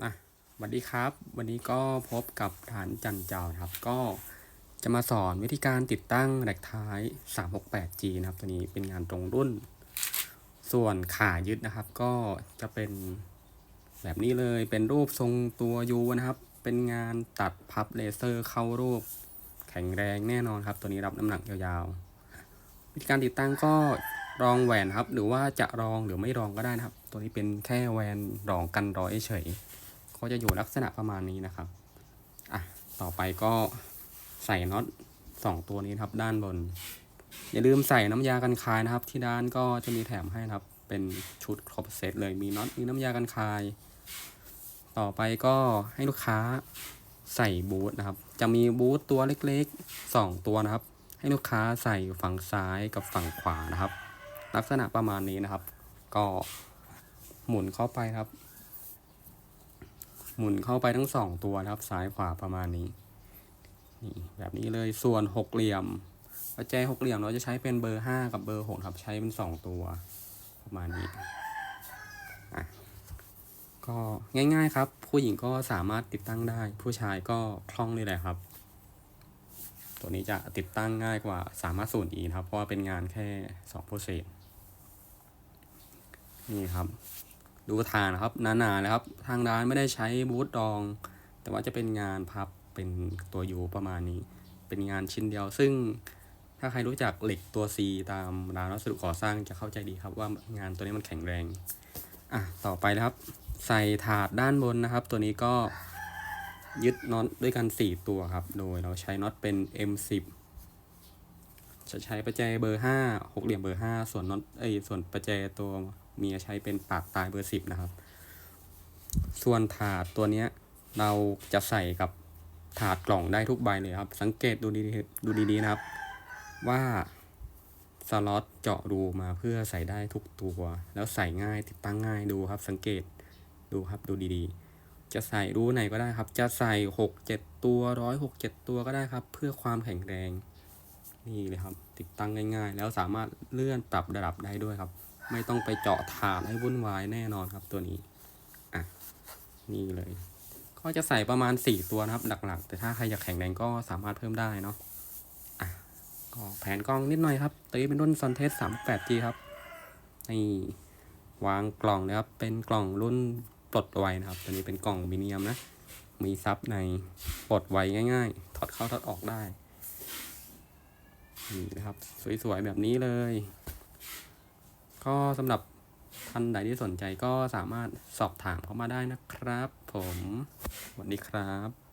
อะสวัสดีครับ วันนี้ก็พบกับฐานจันเจ้านะครับ ก็จะมาสอนวิธีการติดตั้งแรกท้าย 368G นะครับ ตัวนี้เป็นงานตรงรุ่น ส่วนขายึดนะครับ ก็จะเป็นแบบนี้เลย เป็นรูปทรงตัวยูนะครับ เป็นงานตัดพับเลเซอร์เข้ารูป แข็งแรงแน่นอนครับ ตัวนี้รับน้ำหนักยาวๆ วิธีการติดตั้งก็รองแหวนครับ หรือว่าจะรองหรือไม่รองก็ได้นะครับ ตัวนี้เป็นแค่แหวนรองกันรอยเฉย ก็จะอยู่ลักษณะประมาณนี้นะครับอะต่อไปก็ใส่น็อตสองตัวนี้ครับด้านบน อย่าลืมใส่น้ำยากันคายนะครับ ที่ด้านก็จะมีแถมให้นะครับ เป็นชุดครบเซตเลยมีน็อตมีน้ำยากันคาย ต่อไปก็ให้ลูกค้าใส่บูทนะครับ จะมีบูทตัวเล็กๆสองตัวนะครับ ให้ลูกค้าใส่ฝั่งซ้ายกับฝั่งขวานะครับ ลักษณะประมาณนี้นะครับ ก็หมุนเข้าไปครับ มุนเข้าไปทั้งสองตัวนะครับ ซ้ายขวาประมาณนี้นี่แบบนี้เลยส่วนหกเหลี่ยมประแจหกเหลี่ยมเราจะใช้เป็นเบอร์ห้ากับเบอร์หกครับใช้เป็นสองตัว ประมาณนี้อะก็ง่าย ๆ ครับ ผู้หญิงก็สามารถติดตั้งได้ ผู้ชายก็คล่องเลยแหละครับ ตัวนี้จะติดตั้งง่ายกว่าสามารถสูนอีนครับ เพราะว่าเป็นงานแค่สองโปรเซสนี่ครับ ดูฐานนะครับหนาๆนะครับ ทางร้านไม่ได้ใช้บูทรอง แต่ว่าจะเป็นงานพับเป็นตัวยูประมาณนี้ เป็นงานชิ้นเดียว ซึ่งถ้าใครรู้จักเหล็กตัว C ตามร้านวัสดุก่อสร้างจะเข้าใจดีครับว่างานตัวนี้มันแข็งแรงอะต่อไปนะครับ ใส่ถาดด้านบนนะครับ ตัวนี้ก็ยึดน็อตด้วยกัน 4 ตัวครับ โดยเราใช้น็อตเป็น M10 จะใช้ประแจเบอร์5หกเหลี่ยมเบอร์ 5 ส่วนน็อตเอ้ยส่วนประแจตัว เมียใช้เป็นปากตายเบอร์10นะครับ ส่วนถาดตัวเนี้ยเราจะใส่กับถาดกล่องได้ทุกใบเลยครับ สังเกตดูดีดูดีๆนะครับ ว่าสล็อตเจาะรูมาเพื่อใส่ได้ทุกตัว แล้วใส่ง่ายติดตั้งง่ายดูครับ สังเกตดูครับดูดีๆ จะใส่รูไหนก็ได้ครับ จะใส่หกเจ็ดตัวร้อยหกเจ็ดตัวก็ได้ครับ เพื่อความแข็งแรงนี่เลยครับ ติดตั้งง่ายๆ แล้วสามารถเลื่อนปรับระดับได้ด้วยครับ ไม่ต้องไปเจาะถาดให้วุ่นวายแน่นอนครับตัวนี้ อะ นี่เลย ก็จะใส่ประมาณ 4 ตัวนะครับ หลักๆ แต่ถ้าใครอยากแข็งแรงก็สามารถเพิ่มได้เนาะ อะ ก็แผนกล้องนิดหน่อยครับตัวนี้เป็นรุ่น Suntet 38G ครับ นี่วางกล่องนะครับ เป็นกล่องรุ่นปลดไวนะครับ ตัวนี้เป็นกล่องมิเนียมนะ มีซับในปลดไวง่าย ๆ ถอดเข้าถอดออกได้ นี่นะครับ สวยๆแบบนี้เลย ก็สำหรับท่านใดที่สนใจก็สามารถสอบถามเข้ามาได้นะครับ ผมสวัสดีครับ